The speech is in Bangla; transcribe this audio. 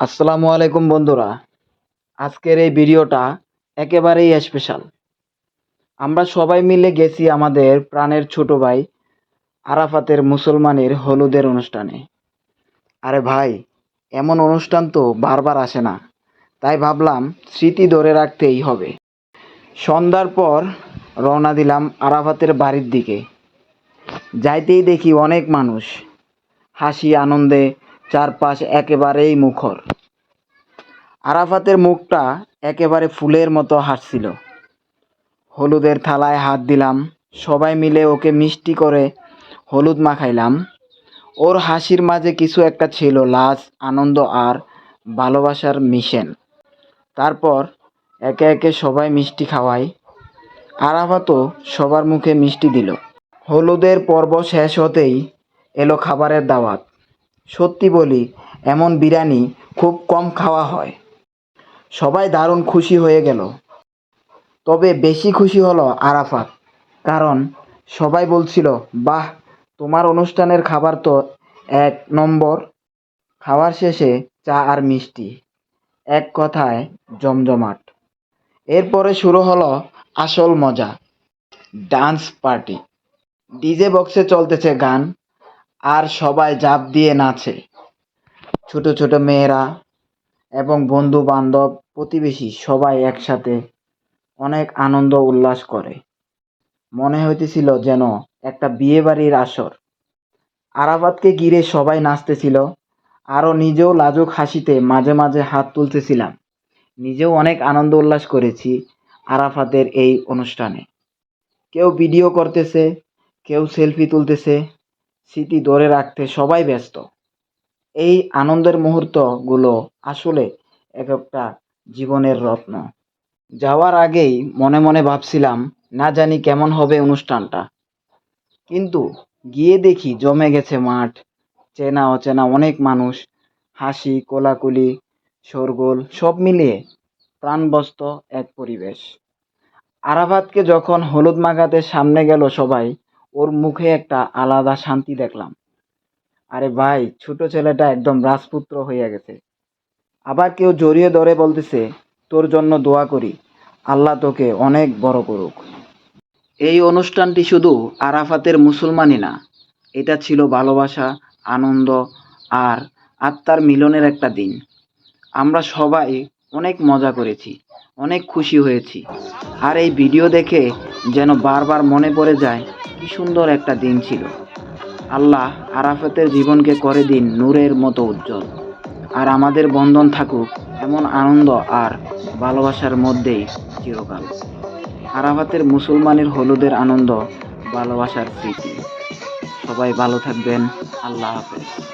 আসসালামু আলাইকুম বন্ধুরা। আজকের এই ভিডিওটা একেবারেই স্পেশাল আমরা সবাই মিলে গেছি আমাদের প্রাণের ছোট ভাই আরাফাতের মুসলমানের হলুদের অনুষ্ঠানে। আরে ভাই, এমন অনুষ্ঠান তো বারবার আসে না। তাই ভাবলাম স্মৃতি ধরে রাখতেই হবে। সন্ধ্যার পর রওনা দিলাম আরাফাতের বাড়ির দিকে। যাইতেই দেখি অনেক মানুষ। হাসি, আনন্দে চারপাশ একেবারেই মুখর। আরাফাতের মুখটা একেবারে ফুলের মতো হাসছিল। হলুদের থালায় হাত দিলাম, সবাই মিলে ওকে মিষ্টি করে হলুদ মাখাইলাম। ওর হাসির মাঝে কিছু একটা ছিল লাজ, আনন্দ আর ভালোবাসার মিশেন। তারপর একে একে সবাই মিষ্টি খাওয়াই আরাফাতও সবার মুখে মিষ্টি দিল। হলুদের পর্ব শেষ হতেই এলো খাবারের দাওয়াত। সত্যি বলি, এমন বিরিয়ানি খুব কম খাওয়া হয়। সবাই দারুণ খুশি হয়ে গেল। তবে বেশি খুশি হলো আরাফাত, কারণ সবাই বলছিল, বাহ, তোমার অনুষ্ঠানের খাবার তো এক নম্বর। খাওয়ার শেষে চা আর মিষ্টি, এক কথায় জমজমাট। এরপরে শুরু হলো আসল মজা, ডান্স পার্টি। ডিজে বক্সে চলতেছে গান আর সবাই জাপ দিয়ে নাচে। ছোট ছোট মেয়েরা এবং বন্ধু বান্ধব প্রতিবেশী সবাই একসাথে অনেক আনন্দ উল্লাস করে। মনে হইতেছিল যেন একটা বিয়ে বাড়ির আসর। আরাফাতকে ঘিরে সবাই নাচতেছিল, আরও নিজেও লাজুক হাসিতে মাঝে মাঝে হাত তুলতেছিলাম। নিজেও অনেক আনন্দ উল্লাস করেছি আরাফাতের এই অনুষ্ঠানে। কেউ ভিডিও করতেছে, কেউ সেলফি তুলতেছে স্মৃতি ধরে রাখতে সবাই ব্যস্ত। এই আনন্দের মুহূর্তগুলো আসলে এক একটা জীবনের রত্ন। যাওয়ার আগেই মনে মনে ভাবছিলাম, না জানি কেমন হবে অনুষ্ঠানটা। কিন্তু গিয়ে দেখি জমে গেছে মাঠ, চেনা অচেনা অনেক মানুষ, হাসি, কোলাকুলি, শোরগোল, সব মিলিয়ে প্রাণবস্ত এক পরিবেশ। আরাফাতকে যখন হলুদ মাখাতে সামনে গেল সবাই ওর মুখে একটা আলাদা শান্তি দেখলাম। আরে ভাই, ছোট ছেলেটা একদম রাজপুত্র হয়ে গেছে। আবার কেউ জড়িয়ে ধরে বলতেছে, তোর জন্য দোয়া করি, আল্লাহ তোকে অনেক বড় করুক। এই অনুষ্ঠানটি শুধু আরাফাতের মুসলমানই না, এটা ছিল ভালোবাসা, আনন্দ আর আত্মার মিলনের একটা দিন। আমরা সবাই অনেক মজা করেছি, অনেক খুশি হয়েছি। আর এই ভিডিও দেখে যেন বারবার মনে পড়ে যায় কি সুন্দর একটা দিন ছিল। আল্লাহ আরাফাতের জীবনকে করে দিন নূরের মতো উজ্জ্বল। আর আমাদের বন্ধন থাকুক এমন আনন্দ আর ভালোবাসার মধ্যেই চিরকাল। আরাফাতের মুসলমানের হলুদের আনন্দ, ভালোবাসার স্মৃতি। সবাই ভালো থাকবেন। আল্লাহ হাফেজ।